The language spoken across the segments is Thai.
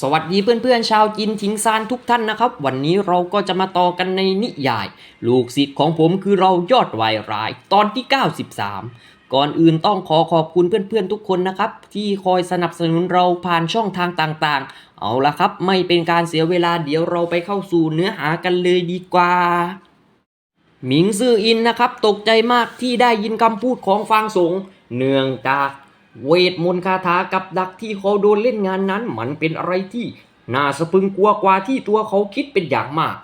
สวัสดีเพื่อนๆชาวจินทิงซานทุกท่านนะครับ วันนี้เราก็จะมาต่อกันในนิยาย ลูกศิษย์ของผมคือเรายอดวายร้ายตอนที่ 93 ก่อนอื่นต้องขอขอบคุณเพื่อนๆทุกคนนะครับ ที่คอยสนับสนุนเราผ่านช่องทางต่างๆ เอาละครับ ไม่เป็นการเสียเวลาเดี๋ยวเราไปเข้าสู่เนื้อหากันเลยดีกว่าหมิงซื่ออินนะครับ ตกใจมากที่ได้ยินคำพูดของฟางสงเนื่องจาก เวทมนต์คาถากับดักที่เขาโดนเล่นงานนั้น มันเป็นอะไรที่น่าสะพรึงกลัวกว่าที่ตัวเขาคิดเป็นอย่างมาก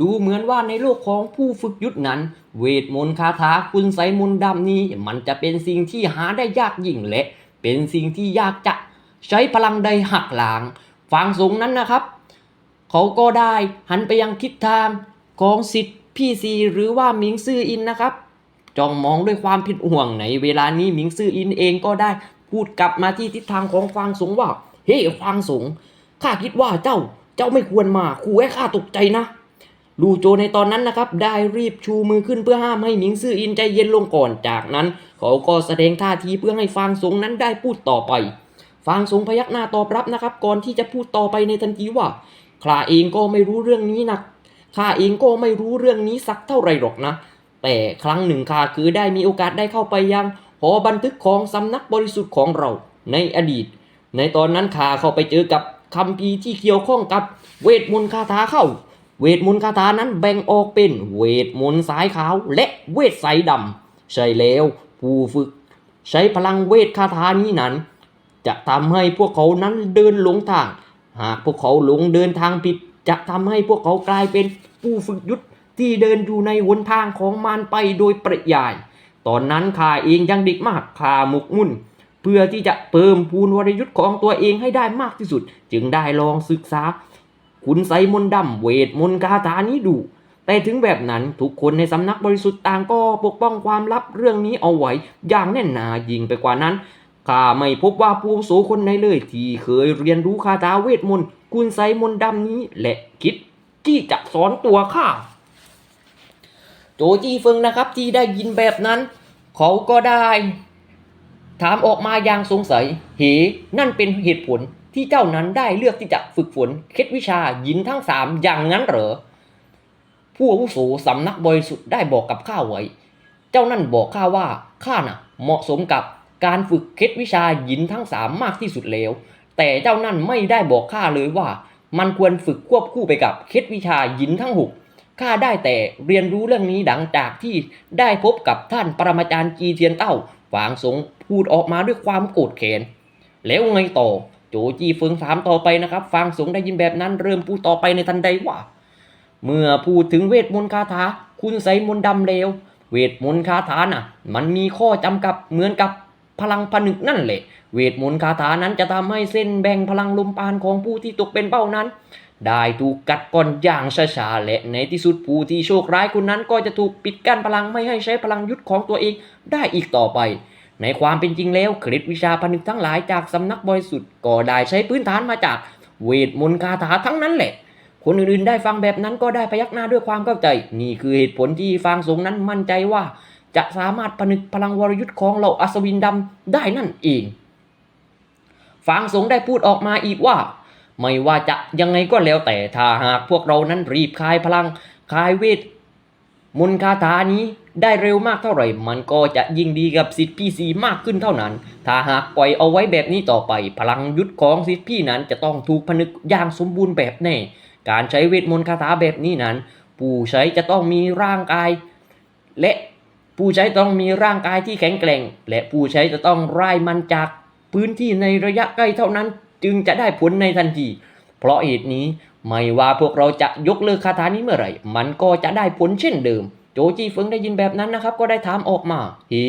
ดูเหมือนว่าในโลกของผู้ฝึกยุทธนั้น เวทมนต์คาถาคุณไสมนต์ดำนี้ มันจะเป็นสิ่งที่หาได้ยากยิ่งและ เป็นสิ่งที่ยากจะใช้พลังใดหักหลางฟางสงนั้นนะครับ เขาก็ได้หันไปยังทิศทางของสิทธิ์พี่ซีหรือว่าหมิงซื่ออินนะครับจ้องมองด้วยความผิดห่วงในเวลานี้หมิงซื่ออินเองก็ได้ พูดกลับมาที่ทิศทางของฟางสงว่า เฮ้ฟางสงข้าคิดว่าเจ้าเจ้าไม่ควรมาขู่ให้ข้าตกใจนะลูโจในตอนนั้นนะครับ ได้รีบชูมือขึ้นเพื่อห้ามให้หมิงซื่ออินใจเย็นลงก่อนจากนั้น เขาก็แสดงท่าทีเพื่อให้ฟางสงนั้นได้พูดต่อไป ฟางสงพยักหน้าตอบรับนะครับ ก่อนที่จะพูดต่อไปในทันทีว่าข้าเองก็ไม่รู้เรื่องนี้นะข้าเองก็ไม่รู้เรื่องนี้สักเท่าไรหรอกนะ แต่ครั้งหนึ่งข้าคือได้มีโอกาสได้เข้าไปยัง อบันทึกของสำนักบริสุทธิ์ของเราในอดีต ในตอนนั้นข้าเข้าไปเจอกับคำพีที่เกี่ยวข้องกับเวทมนต์คาถาเข้า เวทมนต์คาถานั้นแบ่งออกเป็นเวทมนต์สายขาวและเวทสายดำใช่แล้วผู้ฝึก ใช้พลังเวทคาถานี้นั้น จะทำให้พวกเขานั้นเดินหลงทาง หากพวกเขาหลงเดินทางผิด จะทำให้พวกเขากลายเป็นผู้ฝึกยุทธที่เดินอยู่ในหนทางของมารไปโดยปริยาย ตอนนั้นข้าเองยังเด็กมากข้าหมกมุ่น เพื่อที่จะเพิ่มพูนวรยุทธ์ของตัวเองให้ได้มากที่สุด จึงได้ลองศึกษา คุณไสมนดำเวทมนต์คาถานี้ดู แต่ถึงแบบนั้นทุกคนในสำนักบริสุทธิ์ต่างก็ปกป้องความลับเรื่องนี้เอาไว้อย่างแน่นหนายิ่งไปกว่านั้นข้าไม่พบว่าผู้อาวุโสคนไหนเลย ที่เคยเรียนรู้คาถาเวทมนต์คุณไสยมนต์ดำนี้ และคิดที่จะสอนตัวข้า โจจี้เฟิงนะครับที่ได้ยินแบบนั้น เขาก็ได้ ถามออกมาอย่างสงสัย เห นั่นเป็นเหตุผลที่เจ้านั้นได้เลือกที่จะฝึกฝนเคล็ดวิชาหยินทั้งสามอย่างนั้นเหรอ ผู้อาวุโสสำนักบริสุทธิ์ได้บอกกับข้าไว้ เจ้านั่นบอกข้าว่าข้าน่ะ เหมาะสมกับการฝึกเคล็ดวิชาหยินทั้งสามมากที่สุดแล้ว แต่เจ้านั่นไม่ได้บอกข้าเลยว่า มันควรฝึกควบคู่ไปกับเคล็ดวิชาหยินทั้งหก ข้าได้แต่เรียนรู้เรื่องนี้ดังจากที่ได้พบกับท่านปรมาจารย์จีเทียนเต้าฝางสงพูดออกมาด้วยความโกรธแค้นแล้วไงต่อ โจจีเฟิงถามต่อไปนะครับ ฟางสงได้ยินแบบนั้นเริ่มพูดต่อไปในทันใดว่า เมื่อพูดถึงเวทมนต์คาถา คุณใส่มนต์ดำเลว เวทมนต์คาถาน่ะ มันมีข้อจำกัดเหมือนกับพลังผนึกนั่นแหละ เวทมนต์คาถานั้นจะทำให้เส้นแบ่งพลังลมปานของผู้ที่ตกเป็นเป้านั้น ได้ถูกกัดก่อนอย่างช้าๆและในที่สุดผู้ที่โชคร้ายคนนั้นก็จะถูกปิดกั้นพลังไม่ให้ใช้พลังยุทธของตัวเองได้อีกต่อไป ในความเป็นจริงแล้วเคล็ดวิชาผนึกทั้งหลายจากสำนักบริสุทธิ์ก็ได้ใช้พื้นฐานมาจากเวทมนต์คาถาทั้งนั้นแหละ คนอื่นๆได้ฟังแบบนั้นก็ได้พยักหน้าด้วยความเข้าใจ นี่คือเหตุผลที่ฟางสงนั้นมั่นใจว่า จะสามารถผนึกพลังวรยุทธ์ของเหล่าอัศวินดำได้นั่นเองฟางสงได้พูดออกมาอีกว่า ไม่ว่าจะยังไงก็แล้วแต่ถ้าหากพวกเรานั้นรีบคายพลังคายเวทมนต์คาถานี้ได้เร็วมากเท่าไหร่ มันก็จะยิ่งดีกับสิทธิ์พี่ซีมากขึ้นเท่านั้น ถ้าหากปล่อยเอาไว้แบบนี้ต่อไป พลังยุทธของสิทธิ์พี่นั้นจะต้องถูกผนึกอย่างสมบูรณ์แบบแน่ การใช้เวทมนต์คาถาแบบนี้นั้น ผู้ใช้จะต้องมีร่างกาย และผู้ใช้ต้องมีร่างกายที่แข็งแกร่ง และผู้ใช้จะต้องไล่มันจากพื้นที่ในระยะใกล้เท่านั้น จึงจะได้ผลในทันที เพราะเหตุนี้ไม่ว่าพวกเราจะยกเลิกคาถานี้เมื่อไหร่ มันก็จะได้ผลเช่นเดิม โจจีเฟิงได้ยินแบบนั้นนะครับ ก็ได้ถามออกมาเฮ้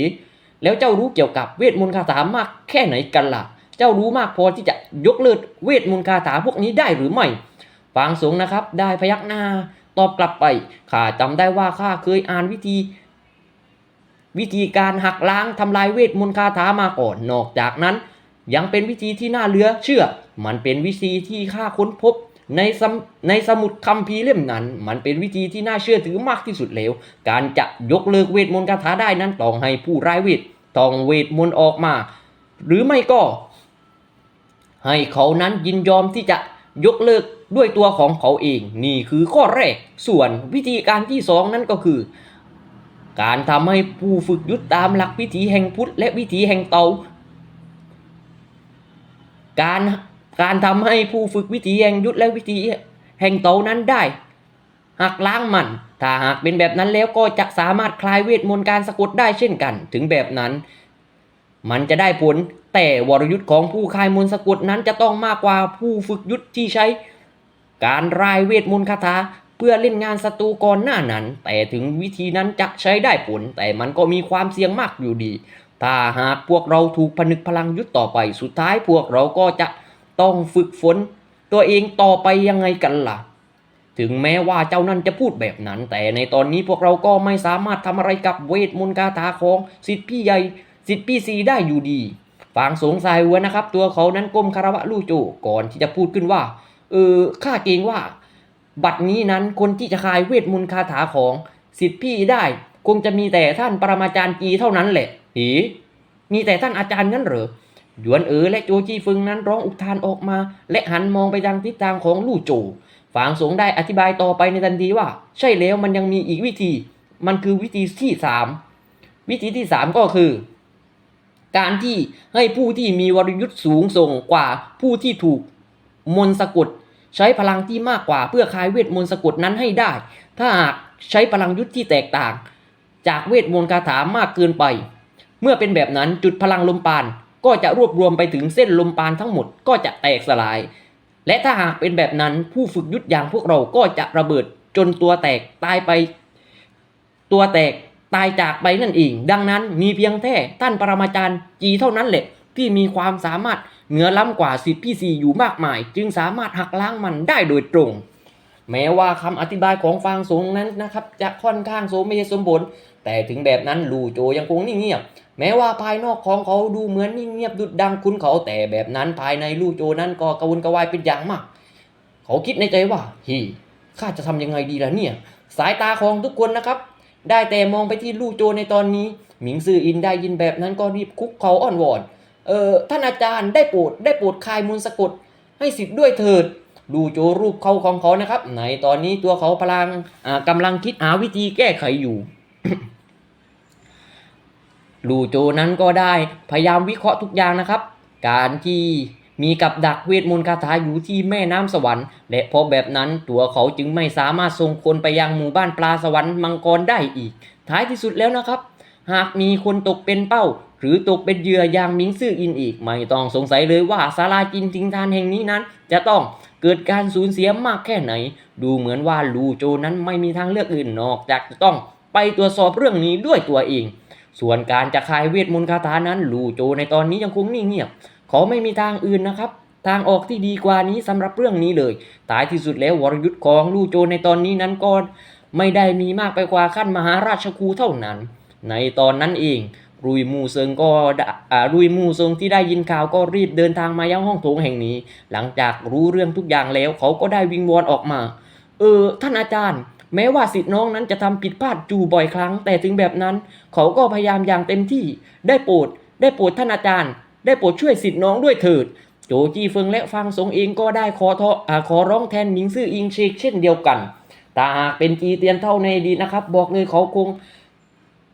แล้วเจ้ารู้เกี่ยวกับเวทมนต์คาถามากแค่ไหนกันล่ะ เจ้ารู้มากพอที่จะยกเลิกเวทมนต์คาถาพวกนี้ได้หรือไม่ฟางสงนะครับ ได้พยักหน้าตอบกลับไปข้าจำได้ว่าข้าเคยอ่านวิธี วิธีการหักล้างทำลายเวทมนต์คาถามาก่อน นอกจากนั้น ยังเป็นวิธีที่น่าเหลือเชื่อ มันเป็นวิธีที่ข้าค้นพบในสมในสมุดคัมภีร์เล่มนั้น มันเป็นวิธีที่น่าเชื่อถือมากที่สุดแล้ว การจะยกเลิกเวทมนต์คาถาได้นั้นต้องให้ผู้ร้ายเวทต้องเวทมนต์ออกมา หรือไม่ก็ ให้เขานั้นยินยอมที่จะยกเลิกด้วยตัวของเขาเอง นี่คือข้อแรก ส่วนวิธีการที่สองนั่นก็คือ การทำให้ผู้ฝึกยุทธตามหลักวิถีแห่งพุทธและวิถีแห่งเตา การการทำให้ผู้ฝึกวิถีแห่งยุทธและวิถีแห่งเตานั้นได้หักล้างมัน ถ้าหากเป็นแบบนั้นแล้วก็จะสามารถคลายเวทมนต์การสะกดได้เช่นกัน ถึงแบบนั้น มันจะได้ผล แต่วรยุทธ์ของผู้คลายมนต์สะกดนั้นจะต้องมากกว่าผู้ฝึกยุทธที่ใช้ การรายเวทมนต์คาถาเพื่อเล่นงานศัตรูก่อนหน้านั้น แต่ถึงวิธีนั้นจะใช้ได้ผล แต่มันก็มีความเสี่ยงมากอยู่ดี ถ้าหากพวกเราถูกผนึกพลังยุทธต่อไป สุดท้ายพวกเราก็จะต้องฝึกฝน ตัวเองต่อไปยังไงกันล่ะ ถึงแม้ว่าเจ้านั่นจะพูดแบบนั้น แต่ในตอนนี้พวกเราก็ไม่สามารถทำอะไรกับเวทมนต์คาถาของสิทธิพี่ใหญ่สิทธิพี่ซีได้อยู่ดีฟางสงสัยหัวนะครับ ตัวเขานั้นก้มคารวะลู่โจก่อนที่จะพูดขึ้นว่า เออข้าเกรงว่า บัดนี้นั้นคนที่จะคลายเวทมนต์คาถาของสิทธิพี่ได้ คงจะมีแต่ท่านปรมาจารย์จีเท่านั้นแหละ หีมีแต่ท่านอาจารย์งั้นเหรอหยวนเอ๋อและโจจี้ฟึงนั้นร้องอุทานออกมา และหันมองไปทางทิศทางของลู่โจฝางสงได้อธิบายต่อไปในทันทีว่า ใช่แล้วมันยังมีอีกวิธี มันคือวิธีที่สามวิธีที่สามก็คือ การที่ให้ผู้ที่มีวรยุทธ์สูงส่งกว่าผู้ที่ถูกมนสะกด ใช้พลังที่มากกว่าเพื่อคลายเวทมนต์สะกดนั้นให้ได้ ถ้าหากใช้พลังยุทธที่แตกต่าง จากเวทมนต์คาถามากเกินไป เมื่อเป็นแบบนั้นจุดพลังลมปานก็จะรวบรวมไปถึงเส้นลมปานทั้งหมดก็จะแตกสลาย และถ้าหากเป็นแบบนั้นผู้ฝึกยุทธอย่างพวกเราก็จะระเบิดจนตัวแตกตายไป ตัวแตกตายจากไปนั่นเอง ดังนั้นมีเพียงแค่ท่านปรมาจารย์จีเท่านั้นแหละ ที่มีความสามารถเหนือล้ำกว่าสิทธิพี่ซีอยู่มากมาย จึงสามารถหักล้างมันได้โดยตรง แม้ว่าคำอธิบายของฟางสงนั้นนะครับ จะค่อนข้างโสมเหตุสมผล แต่ถึงแบบนั้นลู่โจยังคงนิ่งเงียบ แม้ว่าภายนอกของเขาดูเหมือนนิ่งเงียบดุดดังคุ้นเขาแต่แบบนั้นภายในลู่โจนั้นก็กระวนกระวายเป็นอย่างมาก เขาคิดในใจว่าฮีข้าจะทำยังไงดีล่ะเนี่ย สายตาของทุกคนนะครับ ได้แต่มองไปที่ลู่โจในตอนนี้ หมิงซืออินได้ยินแบบนั้นก็รีบคุกเขาอ้อนวอนเออท่านอาจารย์ได้โปรดได้โปรดคลายมนต์สะกดให้สิทธิ์ด้วยเถิดลู่โจรูปเขาของเขานะครับ ในตอนนี้ตัวเขาพลังอ่ากำลังคิดหาวิธีแก้ไขอยู่ ลูโจนั้นก็ได้พยายามวิเคราะห์ทุกอย่างนะครับ การที่มีกับดักเวทมนต์คาถาอยู่ที่แม่น้ำสวรรค์และเพราะแบบนั้นตัวเขาจึงไม่สามารถส่งคนไปยังหมู่บ้านปลาสวรรค์มังกรได้อีก ท้ายที่สุดแล้วนะครับ หากมีคนตกเป็นเป้า หรือตกเป็นเหยื่ออย่างมิงซื่ออินอีก ไม่ต้องสงสัยเลยว่าศาลาจินทิงทานแห่งนี้นั้น จะต้องเกิดการสูญเสียมากแค่ไหน ดูเหมือนว่าลูโจนั้นไม่มีทางเลือกอื่นนอกจากจะต้องไปตรวจสอบเรื่องนี้ด้วยตัวเอง ส่วนการจะคลายเวทมนต์คาถานั้นลู่โจในตอนนี้ยังคงนิ่งเงียบเขาไม่มีทางอื่นนะครับ ทางออกที่ดีกว่านี้สำหรับเรื่องนี้เลยท้ายที่สุดแล้ววรยุทธ์ของลู่โจในตอนนี้นั้นก็ไม่ได้มีมากไปกว่าขั้นมหาราชครูเท่านั้น ในตอนนั้นเองรุยมูเซิงก็รุยมูเซิงที่ได้ยินข่าวก็รีบเดินทางมายังห้องโถงแห่งนี้ หลังจากรู้เรื่องทุกอย่างแล้วเขาก็ได้วิงวอนออกมา เออท่านอาจารย์ แม้ว่าสิทธิ์น้องนั้นจะทำผิดพลาดจู่บ่อยครั้ง แต่ถึงแบบนั้น เขาก็พยายามอย่างเต็มที่ได้โปรด ได้โปรดท่านอาจารย์ ได้โปรดช่วยสิทธิ์น้องด้วยเถิด โจจีเฟิงและฟางสงเองก็ได้ขอทออขอร้องแทนหมิงซื่ออิงเชกเช่นเดียวกันแต่หากเป็นจีเตียนเท่าในดีนะครับ บอกเลยเขาคง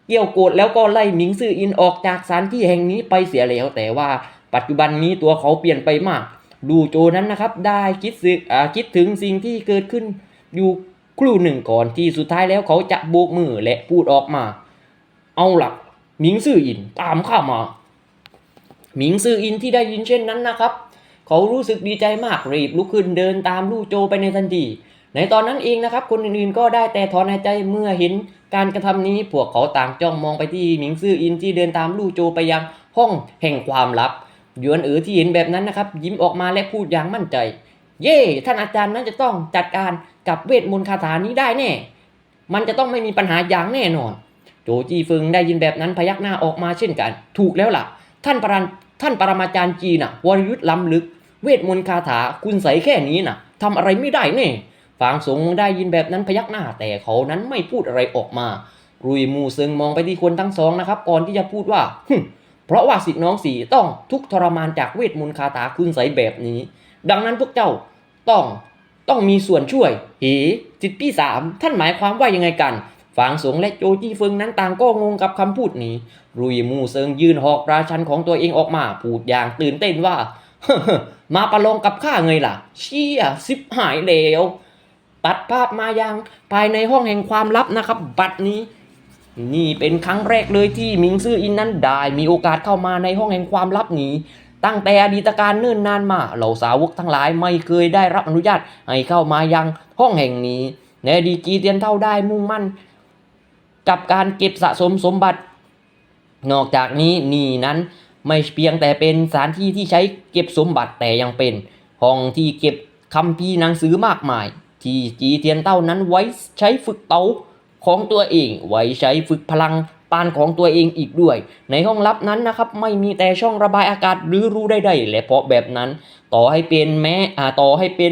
เกี่ยวโกรธแล้วก็ไล่หมิงซื่ออินออกจากสถานที่แห่งนี้ไปเสียแล้ว แต่ว่าปัจจุบันนี้ตัวเขาเปลี่ยนไปมาก ดูโจนั้นนะครับ ได้คิดสึกคิดถึงสิ่งที่เกิดขึ้นอยู่ ครู่หนึ่งก่อนที่สุดท้ายแล้วเขาจะโบกมือและพูดออกมา เอาหลักหมิงซื่ออินตามข้ามา หมิงซื่ออินที่ได้ยินเช่นนั้นนะครับ เขารู้สึกดีใจมากรีบลุกขึ้นเดินตามลู่โจไปในทันทีในตอนนั้นเองนะครับ คนอื่นๆก็ได้แต่ถอนหายใจเมื่อเห็นการกระทำนี้พวกเขาต่างจ้องมองไปที่หมิงซื่ออินที่เดินตามลู่โจไปยังห้องแห่งความลับหยวนเอ๋อที่เห็นแบบนั้นนะครับ ยิ้มออกมาและพูดอย่างมั่นใจ เย่ท่านอาจารย์นั้นจะต้องจัดการ กับเวทมนต์คาถานี้ได้แน่ มันจะต้องไม่มีปัญหาอย่างแน่นอน โจจีเฟิงได้ยินแบบนั้นพยักหน้าออกมาเช่นกัน ถูกแล้วล่ะ ท่านปรันท่านปรมาจารย์จีน่ะวรยุทธ์ล้ำลึก เวทมนต์คาถาคุณใสแค่นี้น่ะทำอะไรไม่ได้แน่ฟางสงได้ยินแบบนั้นพยักหน้าแต่เขานั้นไม่พูดอะไรออกมา รุยมูเซิงมองไปที่คนทั้งสองนะครับ ก่อนที่จะพูดว่าเพราะว่าสิทธิน้องสีต้องทุกทรมานจากเวทมนต์คาถาคุณใสแบบนี้ ดังนั้นพวกเจ้าต้อง ต้องมีส่วนช่วยเอ๋จิตพี่สามท่านหมายความว่ายังไงกันฟางสงและโจจี้เฟิงนั้นต่างก็งงกับคำพูดนี้ รุยมูเซิงยืนหอกราชันของตัวเองออกมา พูดอย่างตื่นเต้นว่า มาประลองกับข้าไงล่ะ เชี่ยสิบหายแล้วตัดภาพมายังภายในห้องแห่งความลับนะครับ บัดนี้ นี่เป็นครั้งแรกเลยที่มิงซื่ออินนั้นได้มีโอกาสเข้ามาในห้องแห่งความลับนี้ ตั้งแต่อดีตการเนิ่นนานมา เหล่าสาวกทั้งหลายไม่เคยได้รับอนุญาตให้เข้ามายังห้องแห่งนี้ ในดีตจีเตียนเท่าได้มุ่งมั่น กับการเก็บสะสมสมบัติ นอกจากนี้นี่นั้นไม่เพียงแต่เป็นสถานที่ที่ใช้เก็บสมบัติแต่ยังเป็น ห้องที่เก็บคัมภีหนังสือมากมาย ที่จีเทียนเต้านั้นไว้ใช้ฝึกเตาของตัวเอง ไว้ใช้ฝึกพลัง ปานของตัวเองอีกด้วย ในห้องลับนั้นนะครับไม่มีแต่ช่องระบายอากาศหรือรูใดๆและเพราะแบบนั้น ต่อให้เป็นแม้อ่าต่อให้เป็น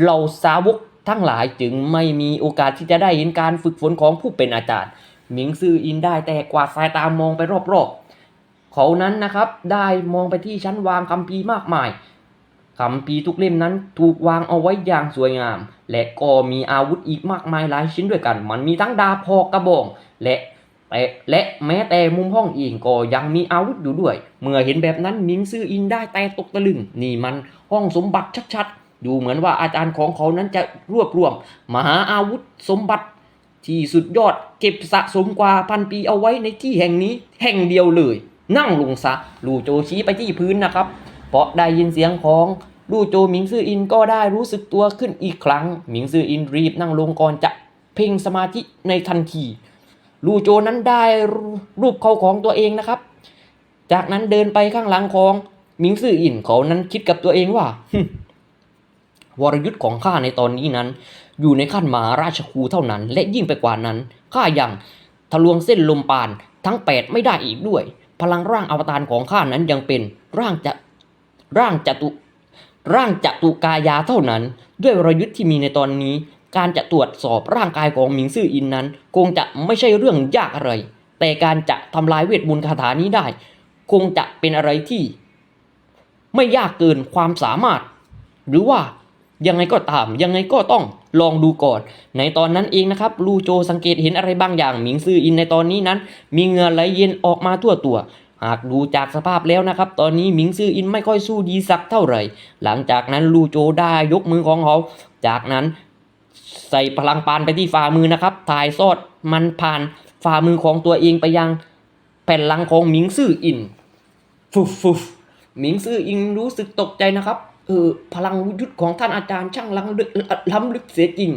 เหล่าสาวกทั้งหลายจึงไม่มีโอกาสที่จะได้เห็นการฝึกฝนของผู้เป็นอาจารย์หมิงซืออินได้แต่กวาดสายตามองไปรอบๆเขานั้นนะครับได้มองไปที่ชั้นวางคัมภีมากมายคัมภีทุกเล่มนั้นถูกวางเอาไว้อย่างสวยงาม และก็มีอาวุธอีกมากมายหลายชิ้นด้วยกัน มันมีทั้งดาบพอกกระบอง และ แต่และแม้แต่มุมห้องเองก็ยังมีอาวุธอยู่ด้วย เมื่อเห็นแบบนั้นหมิงซื่ออินได้แต่ตกตะลึง นี่มันห้องสมบัติชัดๆ ดูเหมือนว่าอาจารย์ของเขานั้นจะรวบรวม มหาอาวุธสมบัติ ที่สุดยอดเก็บสะสมกว่าพันปีเอาไว้ในที่แห่งนี้ แห่งเดียวเลย นั่งลงซะลู่โจชี้ไปที่พื้นนะครับ เพราะได้ยินเสียงของลู่โจหมิงซื่ออินก็ได้รู้สึกตัวขึ้นอีกครั้ง หมิงซื่ออินรีบนั่งลงก่อนจะเพ่งสมาธิในทันที ลู่โจนั้นได้รูปเขาของตัวเองนะครับ จากนั้นเดินไปข้างหลังของมิงซื่ออินเขานั้นคิดกับตัวเองว่าวรยุทธ์ของข้าในตอนนี้นั้น อยู่ในขั้นมหาราชครูเท่านั้น และยิ่งไปกว่านั้นข้ายังทะลวงเส้นลมปานทั้งแปดไม่ได้อีกด้วย พลังร่างอวตารของข้านั้นยังเป็นร่างจะร่างจตุร่างจตุกายาเท่านั้น ด้วยวรยุทธ์ที่มีในตอนนี้ การจะตรวจสอบร่างกายของหมิงซื่ออินนั้น คงจะไม่ใช่เรื่องยากอะไร แต่การจะทำลายเวทมนต์คาถานี้ได้ คงจะเป็นอะไรที่ ไม่ยากเกินความสามารถ หรือว่ายังไงก็ตาม ยังไงก็ต้องลองดูก่อน ในตอนนั้นเองนะครับ ลูโจสังเกตเห็นอะไรบางอย่างหมิงซื่ออินในตอนนี้นั้น มีเหงื่อไหลเย็นออกมาทั่วตัว หากดูจากสภาพแล้วนะครับ ตอนนี้หมิงซื่ออินไม่ค่อยสู้ดีสักเท่าไหร่ หลังจากนั้นลูโจได้ยกมือของเขา จากนั้น ใส่พลังปานไปที่ฝ่ามือนะครับ ถ่ายซอดมันผ่านฝ่ามือของตัวเองไปยังแผ่นหลังของหมิงซื่ออินฟุฟฟุฟหมิงซื่ออิงรู้สึกตกใจนะครับเออพลังวุฒิของท่านอาจารย์ช่างล้ำลึกล้ำลึกเสียจริง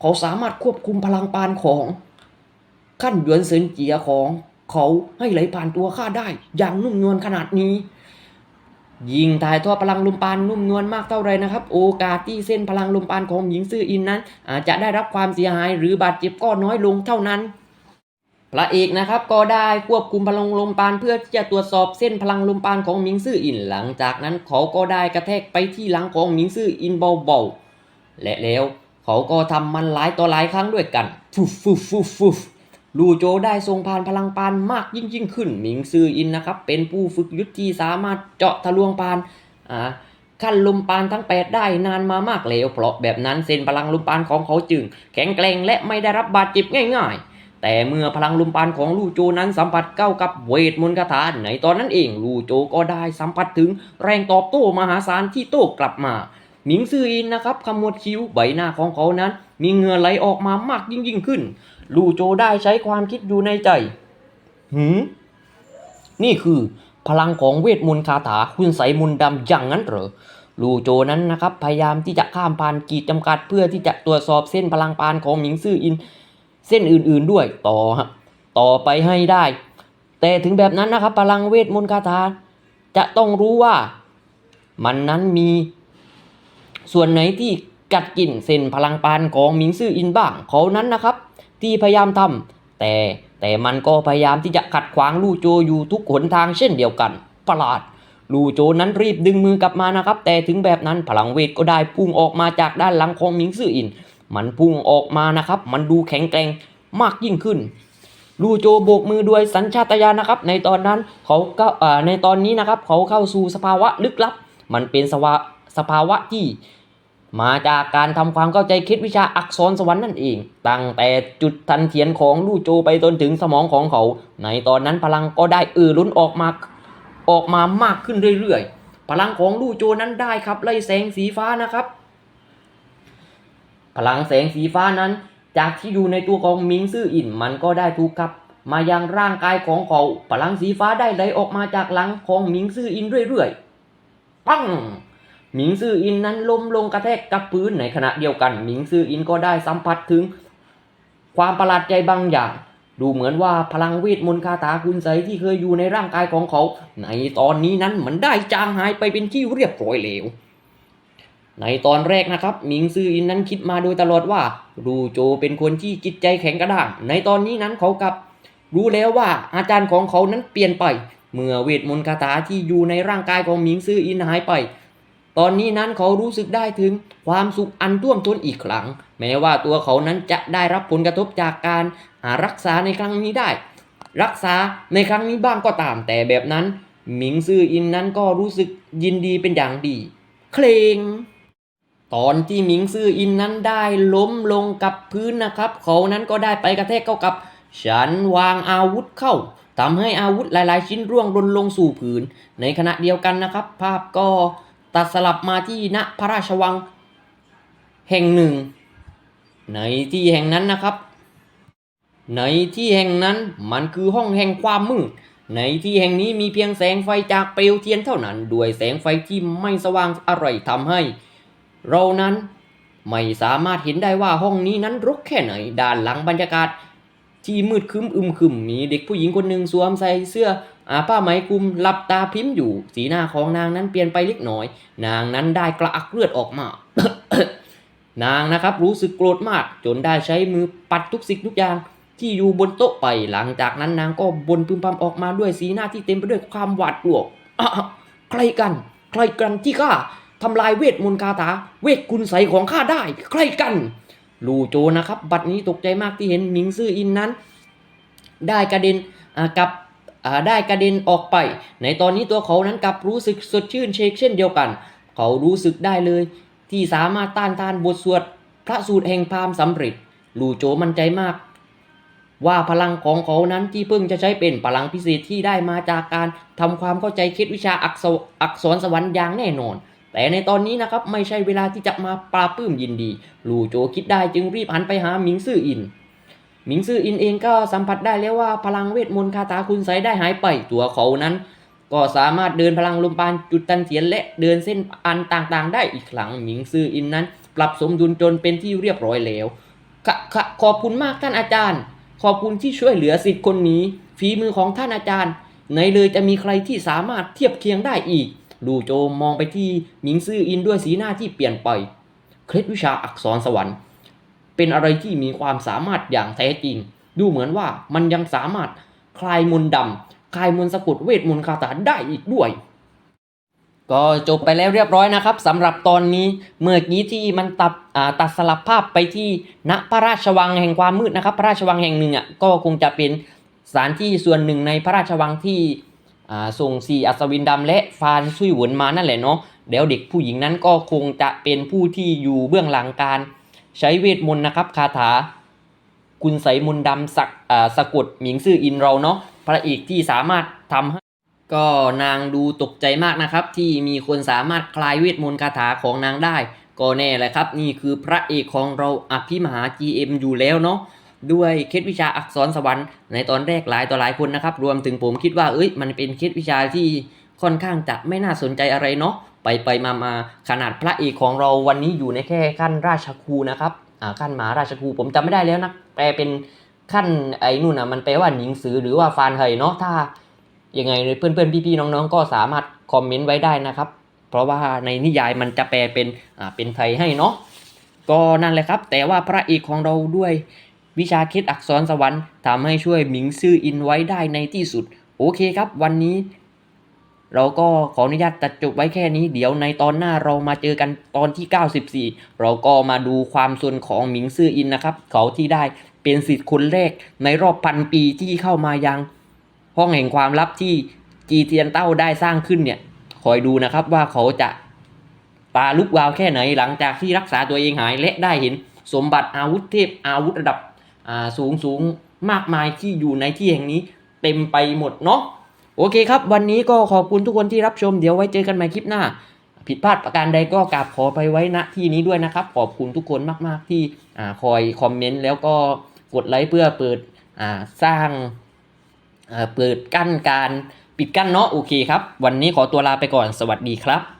เขาสามารถควบคุมพลังปานของขั้นหยวนเซินเจียของเขาให้ไหลผ่านตัวข้าได้ อย่างนุ่มนวลขนาดนี้ ยิงถ่ายทอดพลังลมปานนุ่มนวลมากเท่าไรนะครับ โอกาสที่เส้นพลังลมปานของหญิงซื่ออินนั้น อาจจะได้รับความเสียหายหรือบาดเจ็บก็น้อยลงเท่านั้นพระเอกนะครับก็ได้ควบคุมพลังลมปานเพื่อที่จะตรวจสอบเส้นพลังลมปานของหมิงซื่ออินหลังจากนั้นเขาก็ได้กระแทกไปที่หลังของหมิงซื่ออินเบาๆและแล้วเขาก็ทำมันหลายต่อหลายครั้งด้วยกันฟุฟฟุฟฟุฟฟุฟ ลูโจได้ทรงพานพลังปานมากยิ่งยิ่งขึ้น หมิงซื่ออินนะครับ เป็นผู้ฝึกยุทธที่สามารถเจาะทะลวงปานอ่าขั้นลมปานทั้ง 8 ได้นานมามากแล้ว เพราะแบบนั้นเส้นพลังลมปานของเขาจึง แข็งแกร่งและไม่ได้รับบาดเจ็บง่าย ๆแต่เมื่อพลังลมปานของลู่โจนั้นสัมผัสเข้ากับเวทมนต์คาถาในตอนนั้นเองลู่โจก็ได้สัมผัสถึงแรงตอบโต้มหาศาลที่โต้กลับมา หมิงซืออินนะครับขมวดคิ้วใบหน้าของเขานั้น มีเหงื่อไหลออกมามากยิ่งยิ่งขึ้น ลู่โจได้ใช้ความคิดอยู่ในใจหืมนี่คือพลังของเวทมนต์คาถาคุณใสยมนต์ดำอย่างนั้นเหรอลูโจนั้นนะครับ พยายามที่จะข้ามผ่านกีดจำกัดเพื่อที่จะตรวจสอบเส้นพลังปานของหมิงซื่ออิน เส้นอื่นๆด้วยต่อฮะต่อไปให้ได้ แต่ถึงแบบนั้นนะครับ พลังเวทมนต์คาถาจะต้องรู้ว่า มันนั้นมี ส่วนไหนที่กัดกินเส้นพลังปานของหมิงซื่ออินบ้างเขานั้นนะครับ ที่พยายามทำแต่แต่มันก็พยายามที่จะขัดขวางลู่โจอยู่ทุกหนทางเช่นเดียวกัน ประหลาด ลู่โจนั้นรีบดึงมือกลับมานะครับ แต่ถึงแบบนั้นพลังเวทก็ได้พุ่งออกมาจากด้านหลังของหมิงซื่ออิน มันพุ่งออกมานะครับ มันดูแข็งแกร่งมากยิ่งขึ้นลู่โจโบกมือด้วยสัญชาตญาณนะครับ ในตอนนั้นเขาก็ในตอนนี้นะครับ เขาเข้าสู่สภาวะลึกลับ มันเป็นสวะสภาวะที่ มาจากการทำความเข้าใจคิดวิชาอักษรสวรรค์นั่นเอง ตั้งแต่จุดทันเทียนของลู่โจไปจนถึงสมองของเขา ในตอนนั้นพลังก็ได้เอือล้นออกมาออกมามากขึ้นเรื่อยๆ พลังของลู่โจนั้นได้ครับไล่แสงสีฟ้านะครับ พลังแสงสีฟ้านั้น จากที่อยู่ในตัวของมิงซื่ออินมันก็ได้ถูกขับ มายังร่างกายของเขาพลังสีฟ้าได้ไหลออกมาจากหลังของมิงซื่ออินเรื่อยๆ ปัง หมิงซื่ออินนั้นล้มลงกระแทกกับพื้นในขณะเดียวกัน หมิงซื่ออินก็ได้สัมผัสถึง ความประหลาดใจบางอย่าง ดูเหมือนว่าพลังเวทมนต์คาถาคุณไสที่เคยอยู่ในร่างกายของเขา ในตอนนี้นั้นมันได้จางหายไปเป็นที่เรียบร้อยแล้วในตอนแรกนะครับหมิงซื่ออินนั้นคิดมาโดยตลอดว่า รูโจเป็นคนที่จิตใจแข็งกระด้าง ในตอนนี้นั้นเขากลับ รู้แล้วว่าอาจารย์ของเขานั้นเปลี่ยนไป เมื่อเวทมนต์คาถาที่อยู่ในร่างกายของหมิงซื่ออินหายไป ตอนนี้นั้นเขารู้สึกได้ถึงความสุขอันท่วมท้นอีกครั้ง แม้ว่าตัวเขานั้นจะได้รับผลกระทบจากการหารักษาในครั้งนี้ได้ รักษาในครั้งนี้บ้างก็ตามแต่แบบนั้น หมิงซื่ออินนั้นก็รู้สึกยินดีเป็นอย่างดี เคลงตอนที่หมิงซื่ออินนั้นได้ล้มลงกับพื้นนะครับ เขานั้นก็ได้ไปกระแทกเข้ากับ ฉันวางอาวุธเข้าทำให้อาวุธหลาย ๆ ชิ้นร่วงหล่นลงสู่พื้นในขณะเดียวกันนะครับ ภาพก็ ตัดสลับมาที่ณพระราชวังแห่งหนึ่ง ในที่แห่งนั้นนะครับ ในที่แห่งนั้นมันคือห้องแห่งความมืด ในที่แห่งนี้มีเพียงแสงไฟจากเปลวเทียนเท่านั้น ด้วยแสงไฟที่ไม่สว่างอะไรทำให้ เรานั้นไม่สามารถเห็นได้ว่าห้องนี้นั้นรกแค่ไหน ด้านหลังบรรยากาศ ที่มืดคึมอึมครึมมีเด็กผู้หญิงคนหนึ่งสวมใส่เสื้ออาผ้าไหมคลุมหลับตาพริ้มอยู่ สีหน้าของนางนั้นเปลี่ยนไปเล็กน้อย นางนั้นได้กระอักเลือดออกมานางนะครับรู้สึกโกรธมาก จนได้ใช้มือปัดทุกสิ่งทุกอย่างที่อยู่บนโต๊ะไป หลังจากนั้นนางก็บนพึมพำออกมาด้วยสีหน้าที่เต็มไปด้วยความหวาดกลัวใครกัน ใครกันที่ข้าทำลายเวทมนต์คาถาเวทคุณใสของข้าได้ ใครกัน ลูโจนะครับ บัดนี้ตกใจมากที่เห็นหมิงซื่ออินนั้น ได้กระเด็นอ่ากับอ่าได้กระเด็นออกไป ในตอนนี้ตัวเขานั้นกลับรู้สึกสดชื่นเชกเช่นเดียวกัน เขารู้สึกได้เลย ที่สามารถต้านทานบทสวดพระสูตรแห่งพราหมณ์สำเร็จ ลูโจมั่นใจมาก ว่าพลังของเขานั้นที่เพิ่งจะใช้เป็นพลังพิเศษที่ได้มาจากการทำความเข้าใจคิดวิชาอักษรสวรรค์อย่างแน่นอน แต่ในตอนนี้นะครับไม่ใช่เวลาที่จะมาปราปื้มยินดี ลู่โจคิดได้จึงรีบหันไปหาหมิงซื่ออิน หมิงซื่ออินเองก็สัมผัสได้แล้วว่าพลังเวทมนต์คาถาคุณไสได้หายไปตัวเขานั้น ก็สามารถเดินพลังลมปานจุดตันเทียนและเดินเส้นอันต่างๆ ได้อีกครั้งหมิงซื่ออินนั้น ปรับสมดุลจนเป็นที่เรียบร้อยแล้วขขขอบคุณมากท่านอาจารย์ ขอบคุณที่ช่วยเหลือสิทธิ์คนนี้ฝีมือของท่านอาจารย์ ไหนเลยจะมีใครที่สามารถเทียบเคียงได้อีก ลูโจมองไปที่หมิงซื่ออินด้วยสีหน้าที่เปลี่ยนไปเคล็ดวิชาอักษรสวรรค์ เป็นอะไรที่มีความสามารถอย่างแท้จริง ดูเหมือนว่ามันยังสามารถคลายมนต์ดำคลายมนต์สะกดเวทมนต์คาถาได้อีกด้วยก็จบไปแล้วเรียบร้อยนะครับสำหรับตอนนี้เมื่อกี้ที่มันตัดตัดสลับภาพไปที่ณพระราชวังแห่งความมืดนะครับ พระราชวังแห่งหนึ่งอะก็คงจะเป็นสถานที่ส่วนหนึ่งในพระราชวังที่ ส่งสีอัศวินดำและฟานซุยหวนมานั่นแหละเนาะเดี๋ยวเด็กผู้หญิงนั้นก็คงจะเป็นผู้ที่อยู่เบื้องหลังการ ใช้เวทมนต์นะครับคาถาคุณใสยมนต์ดำสักสะกดหมิงซื่ออินเราเนาะพระเอกที่สามารถทำให้ก็นางดูตกใจมากนะครับ ที่มีคนสามารถคลายเวทมนต์คาถาของนางได้ ก็แน่แหละครับ นี่คือพระเอกของเราอภิมหา GM อยู่แล้วเนาะ ด้วยเคล็ดวิชาอักษรสวรรค์ในตอนแรกหลายต่อหลายคนนะครับ รวมถึงผมคิดว่าเอ้ยมันเป็นเคล็ดวิชาที่ค่อนข้างจะไม่น่าสนใจอะไรเนาะไปไปมามาขนาดพระเอกของเราวันนี้อยู่ในแค่ขั้นราชครูนะครับอ่าขั้นมหาราชครูผมจำไม่ได้แล้วนะแปลเป็นขั้นไอ้นู่นนะมันแปลว่าหนิงสือหรือว่าฟานเฮยเนาะถ้ายังไงเพื่อนๆพี่ๆน้องๆ ก็สามารถคอมเมนต์ไว้ได้นะครับ เพราะว่าในนิยายมันจะแปลเป็นอ่าเป็นไทยให้เนาะก็นั่นแหละครับ แต่ว่าพระเอกของเราด้วย วิชาคิดอักษรสวรรค์ทำให้ช่วยหมิงซื่ออินไว้ได้ในที่สุด โอเคครับวันนี้ เราก็ขออนุญาตตัดจบไว้แค่นี้ เดี๋ยวในตอนหน้าเรามาเจอกันตอนที่ 94 เราก็มาดูความส่วนของหมิงซื่ออินนะครับ เขาที่ได้เป็นสิทธิ์คนแรกในรอบพันปีที่เข้ามายัง ห้องแห่งความลับที่จีเทียนเต้าได้สร้างขึ้นเนี่ยคอยดูนะครับว่าเขาจะตาลุกวาวแค่ไหนหลังจากที่รักษาตัวเองหายและได้เห็นสมบัติอาวุธเทพอาวุธระดับ สูงสูงมากมายที่อยู่ในที่แห่งนี้เต็มไปหมดเนาะโอเคครับ วันนี้ก็ขอบคุณทุกคนที่รับชมเดี๋ยวไว้เจอกันใหม่คลิปหน้า ผิดพลาดประการใดก็กราบขอไปไว้ณที่นี้ด้วยนะครับ ขอบคุณทุกคนมาก ๆ ที่อ่าคอยคอมเมนต์แล้วก็กดไลค์เพื่อเปิดอ่าสร้างอ่าเปิดกั้นการปิดกั้นเนาะโอเคครับ วันนี้ขอตัวลาไปก่อนสวัสดีครับ